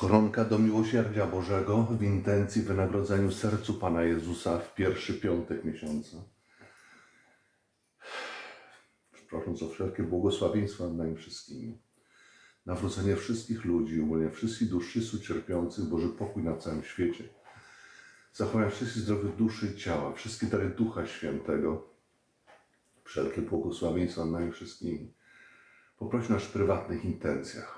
Koronka do miłosierdzia Bożego w intencji wynagrodzeniu sercu Pana Jezusa w pierwszy piątek miesiąca. Prosząc o wszelkie błogosławieństwa nad nami wszystkimi. Nawrócenie wszystkich ludzi, uwolnienie wszystkich dusz wszyscy cierpiących, Boży pokój na całym świecie. Zachowanie wszystkich zdrowych duszy i ciała, wszystkie dary Ducha Świętego. Wszelkie błogosławieństwa nad nami wszystkimi. Poproś w naszych prywatnych intencjach.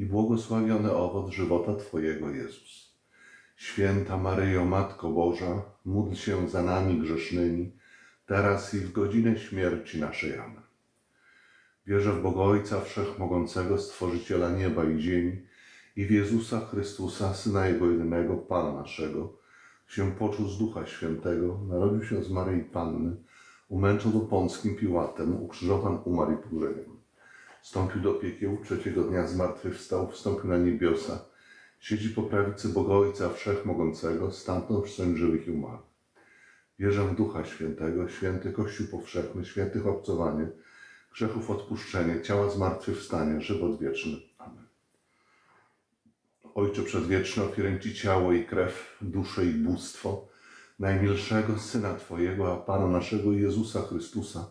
i błogosławiony owoc żywota Twojego, Jezus. Święta Maryjo, Matko Boża, módl się za nami grzesznymi, teraz i w godzinę śmierci naszej. Amen. Wierzę w Boga Ojca Wszechmogącego, Stworzyciela nieba i ziemi i w Jezusa Chrystusa, Syna Jego jedynego, Pana naszego, się poczuł z Ducha Świętego, narodził się z Maryi Panny, umęczon do Pąckim Piłatem, ukrzyżowan, umarł i pogrzebany. Wstąpił do piekieł, trzeciego dnia zmartwychwstał, wstąpił na niebiosa, siedzi po prawicy Boga Ojca Wszechmogącego, stamtąd przystąpił żywych i umarłych. Wierzę w Ducha Świętego, święty Kościół powszechny, świętych obcowanie, grzechów odpuszczenie, ciała zmartwychwstanie, żywot wieczny. Amen. Ojcze przedwieczny, ofiarę Ci ciało i krew, duszę i bóstwo najmilszego Syna Twojego, a Pana naszego Jezusa Chrystusa,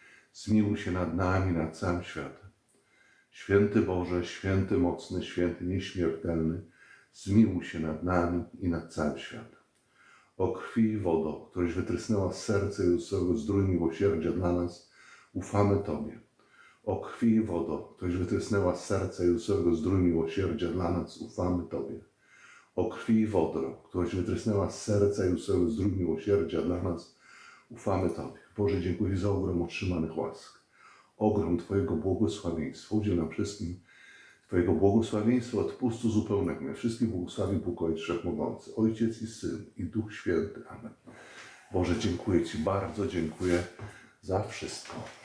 zmiłuj się nad nami, nad całym światem. Święty Boże, święty mocny, święty nieśmiertelny, zmiłuj się nad nami i nad całym światem. O krwi i wodo, któreś wytrysnęła z serca Jezusowego zdrój miłosierdzia dla nas, ufamy Tobie. O krwi i wodo, któreś wytrysnęła z serca Jezusowego zdrój miłosierdzia dla nas, ufamy Tobie. O krwi i wodo, któreś wytrysnęła z serca Jezusowego zdrój miłosierdzia dla nas, ufamy Tobie. Boże, dziękuję za ogrom otrzymanych łask. Ogrom Twojego błogosławieństwa. Udziel nam wszystkim Twojego błogosławieństwa odpustu zupełnego. Mnie wszystkich błogosławi Bóg Ojciec Wszechmogący, Ojciec i Syn i Duch Święty. Amen. Boże, dziękuję Ci bardzo, dziękuję za wszystko.